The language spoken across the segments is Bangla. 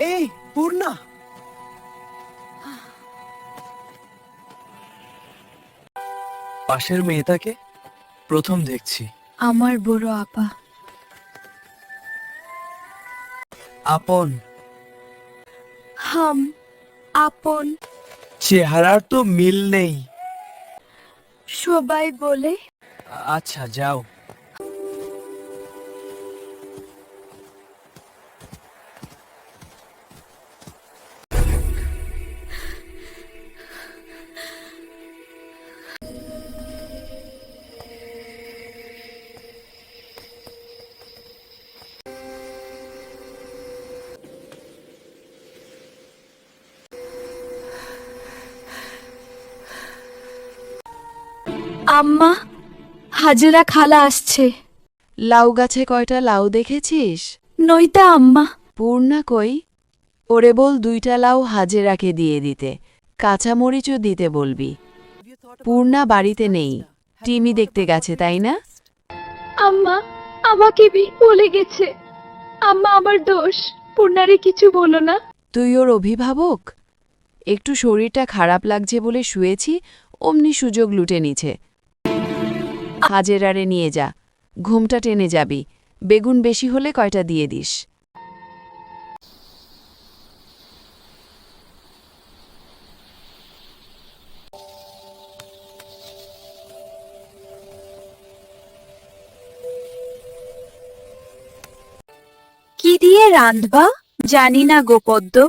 এই পূর্ণা। পাশের মেয়েটাকে প্রথম দেখছি। আমার বড় আপা। আপন। হাম আপন। চেহারার তো মিল নেই। সবাই বলে আচ্ছা যাও। আম্মা হাজেরা খালা আসছে। লাউ গাছে কয়টা লাউ দেখেছিস? নইতা আম্মা। পূর্ণা কই? ওরে বল দুইটা লাউ হাজেরাকে দিয়ে দিতে। কাঁচামরিচও দিতে বলবি। পূর্ণা বাড়িতে নেই। টিমি দেখতে গেছে তাই না? আম্মা আমাকে বি- বলে গেছে। আম্মা আমার দোষ। পূর্ণারে কিছু বলো না। তুই ওর অভিভাবক? একটু শরীরটা খারাপ লাগছে বলে শুয়েছি অমনি সুযোগ লুটে নিছে। হাজেরারে নিয়ে যা। ঘুমটা টেনে যাবি। বেগুন বেশি হলে কয়টা দিয়ে দিস? কি দিয়ে রান্ধবা জানি না গোপদ্য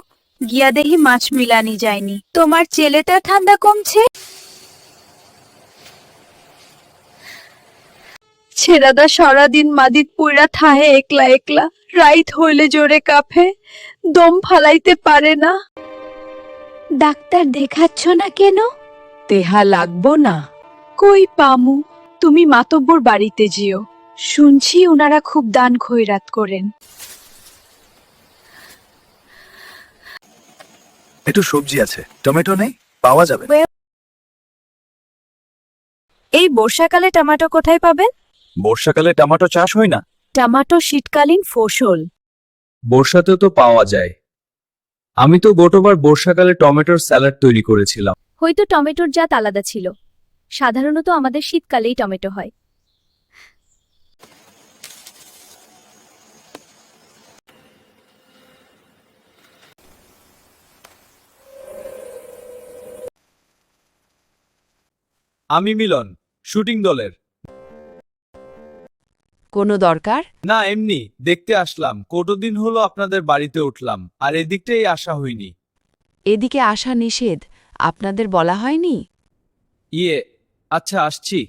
গিয়া দেহি মাছ মিলানি যায়নি। তোমার ছেলেটা ঠান্ডা কমছে? ছেড়াদা সারাদিন মাদিত পুইরা থাহে একলা একলা। রাইত হইলে জোরে কাফে দম ফালাইতে পারে না। ডাক্তার দেখাচ্ছ না কেন? তেহা লাগবো না। কই পামু তুমি মাতব্বর বাড়িতে যেও। শুনছি ওনারা খুব দান খৈরাত করেন। একটু সবজি আছে টমেটো নেই? পাওয়া যাবে। এই বর্ষাকালে টমেটো কোথায় পাবেন? বর্ষাকালে টমেটো চাষ হয় না? টমেটো শীতকালীন ফসল। বর্ষাতেও তো পাওয়া যায়। আমি তো গতবার বর্ষাকালে টমেটোর স্যালাড তৈরি করেছিলাম। হয়তো টমেটোর জাত আলাদা ছিল। সাধারণত আমাদের শীতকালেই টমেটো হয়। আমি মিলন শুটিং দলের। কোনো দরকার? না এমনি। দেখতে আসলাম। কতদিন হলো আপনাদের বাড়িতে উঠলাম আর এদিকটাই আসা হয়নি। এদিকে আসা নিষেধ। আপনাদের বলা হয়নি? ইয়ে আচ্ছা আসছি।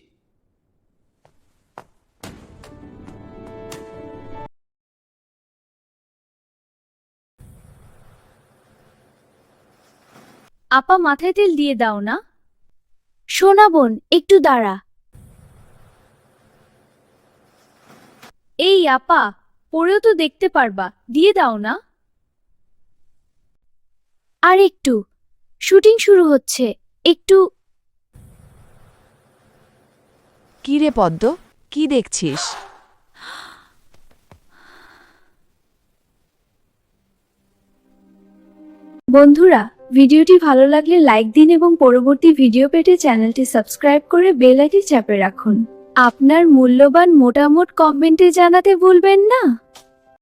আপা মাথায় তেল দিয়ে দাও না। সোনা বোন একটু দাঁড়া। এই আপা পরেও তো দেখতে পারবা দিয়ে দাও না। আর একটু শুটিং শুরু হচ্ছে একটু। কি রে পদ্ম কি দেখছিস? বন্ধুরা ভিডিওটি ভালো লাগলে লাইক দিন এবং পরবর্তী ভিডিও পেতে চ্যানেলটি সাবস্ক্রাইব করে বেল আইটি চাপে রাখুন। আপনার মূল্যবান মোটামুট কমেন্টে জানাতে ভুলবেন না।